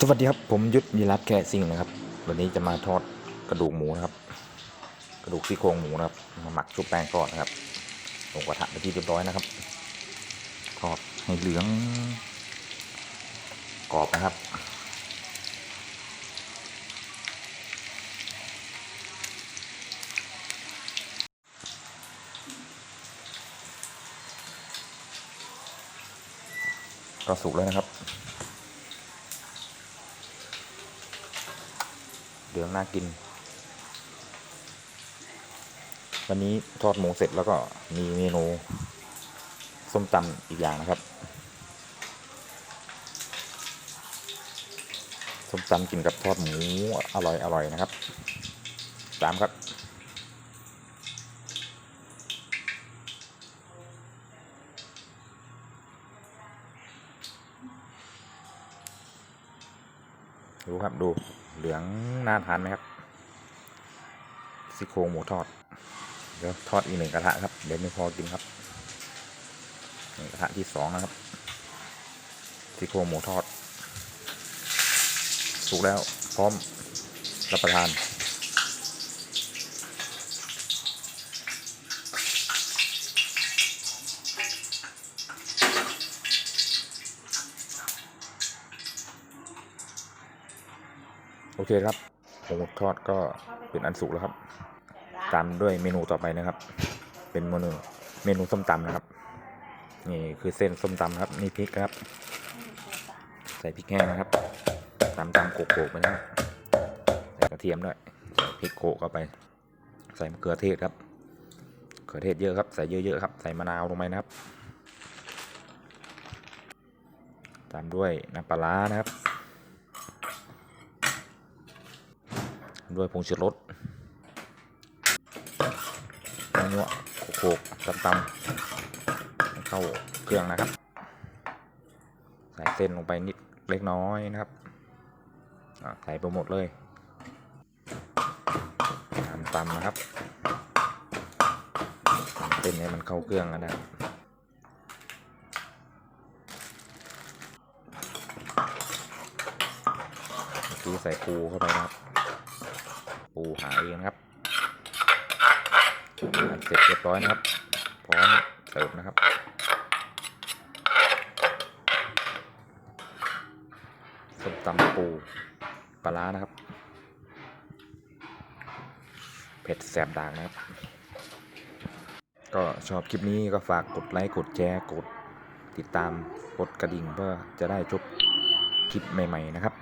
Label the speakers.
Speaker 1: สวัสดีครับ ผมยุทธยีรับแกะซิ่งนะครับ วันนี้จะมาทอดกระดูกหมูนะครับ กระดูกซี่โครงหมูนะครับ มาหมักชุบแป้งทอดนะครับลงกระทะไปที่เรียบร้อยนะครับ ทอดให้เหลืองกรอบนะครับ ก็สุกแล้วนะครับ เห ลืองน่ากิน วันนี้ทอดหมูเสร็จแล้วก็มีเมนูส้มตำอีกอย่างนะครับ ส้มตำกินกับทอดหมูอร่อยอร่อยนะครับ ตามครับ ดูครับดูเหลืองน่าทานไหมครับซี่โครงหมูทอด เดี๋ยวทอดอีกหนึ่งกระทะครับ เดี๋ยวไม่พอกินครับกระทะที่สองนะครับซี่โครงหมูทอดสุกแล้วพร้อมรับประทาน โอเคครับหมูทอดก็เป็นอันสุกแล้วครับ ตามด้วยเมนูต่อไปนะครับ เป็นเมนูเมนูส้มตำนะครับ นี่คือเส้นส้มตำครับนี่พริกครับ ใส่พริกแห้งนะครับตำตำโขกๆไปนะใส่กระเทียมด้วยใส่พริกโขกเข้าไป ใส่มะเขือเทศครับมะเขือเทศเยอะครับ ใส่เยอะๆครับ ใส่มะนาวลงไปนะครับ ตามด้วยน้ำปลาร้านะครับ ด้วยผงชูรสนัวโขกตำๆให้เข้าเครื่องนะครับ ใส่เส้นลงไปนิดเล็กน้อยนะครับใส่ไปหมดเลยตามตำนะครับเส้นให้มันเข้าเครื่องกันนะครับีใส่ปูเข้าไปนะครับ ปูหาเองนะครับเสร็จเรียบร้อยนะครับ พร้อมเสิร์ฟนะครับส้มตำปูปลาร้านะครับ เผ็ดแสบด่ากนะครับ ก็ชอบคลิปนี้ก็ฝากกดไลค์กดแชร์กดติดตามกดกระดิ่งเพื่อจะได้ชมคลิปใหม่ ๆ นะครับ